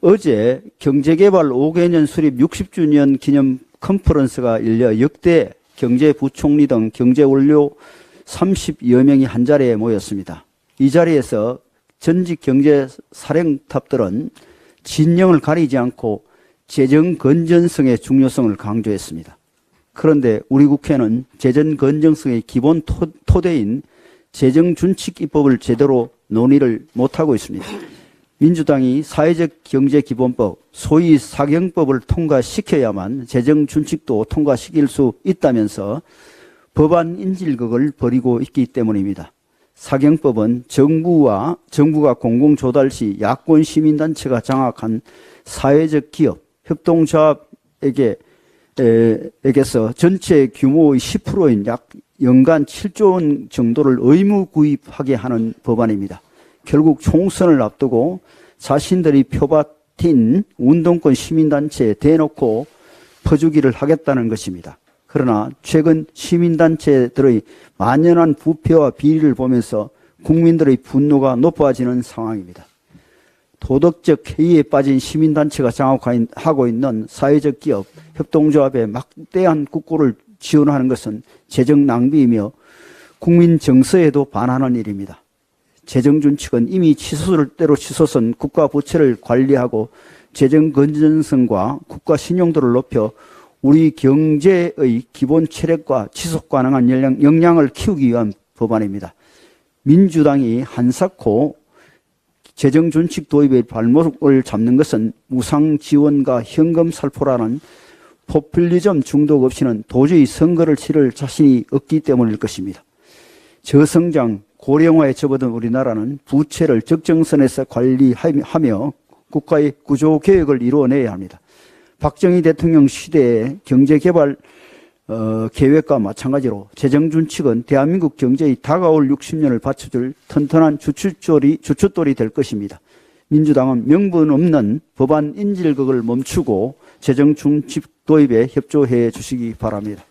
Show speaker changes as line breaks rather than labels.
어제 경제개발 5개년 수립 60주년 기념 컨퍼런스가 열려 역대 경제부총리 등 경제원료 30여 명이 한 자리에 모였습니다. 이 자리에서 전직 경제사령탑들은 진영을 가리지 않고 재정 건전성의 중요성을 강조했습니다. 그런데 우리 국회는 재정 건전성의 기본 토, 토대인 재정 준칙 입법을 제대로 논의를 못하고 있습니다. 민주당이 사회적 경제 기본법, 소위 사경법을 통과시켜야만 재정 준칙도 통과시킬 수 있다면서 법안 인질극을 벌이고 있기 때문입니다. 사경법은 정부와 정부가 공공 조달 시 야권 시민단체가 장악한 사회적 기업 협동조합에게 에, 에게서 전체 규모의 10%인 약 연간 7조 원 정도를 의무 구입하게 하는 법안입니다. 결국 총선을 앞두고 자신들이 표밭인 운동권 시민단체에 대놓고 퍼주기를 하겠다는 것입니다. 그러나 최근 시민단체들의 만연한 부패와 비리를 보면서 국민들의 분노가 높아지는 상황입니다. 도덕적 해이에 빠진 시민단체가 장악하고 있는 사회적 기업, 협동조합에 막대한 국고를 지원하는 것은 재정 낭비이며 국민 정서에도 반하는 일입니다. 재정준칙은 이미 치솟을 대로 치솟은 국가 부채를 관리하고 재정 건전성과 국가 신용도를 높여 우리 경제의 기본 체력과 지속 가능한 역량- 역량을 키우기 위한 법안입니다. 민주당이 한사코 재정준칙 도입의 발목을 잡는 것은 무상 지원과 현금 살포라는 포퓰리즘 중독 없이는 도저히 선거를 치를 자신이 없기 때문일 것입니다. 저성장, 고령화에 접어든 우리나라는 부채를 적정선에서 관리하며 국가의 구조 개혁을 이루어내야 합니다. 박정희 대통령 시대의 경제개발 어, 계획과 마찬가지로 재정준칙은 대한민국 경제의 다가올 60년을 받쳐줄 튼튼한 주춧돌이, 주춧돌이 될 것입니다. 민주당은 명분 없는 법안 인질극을 멈추고 재정준칙 도입에 협조해 주시기 바랍니다.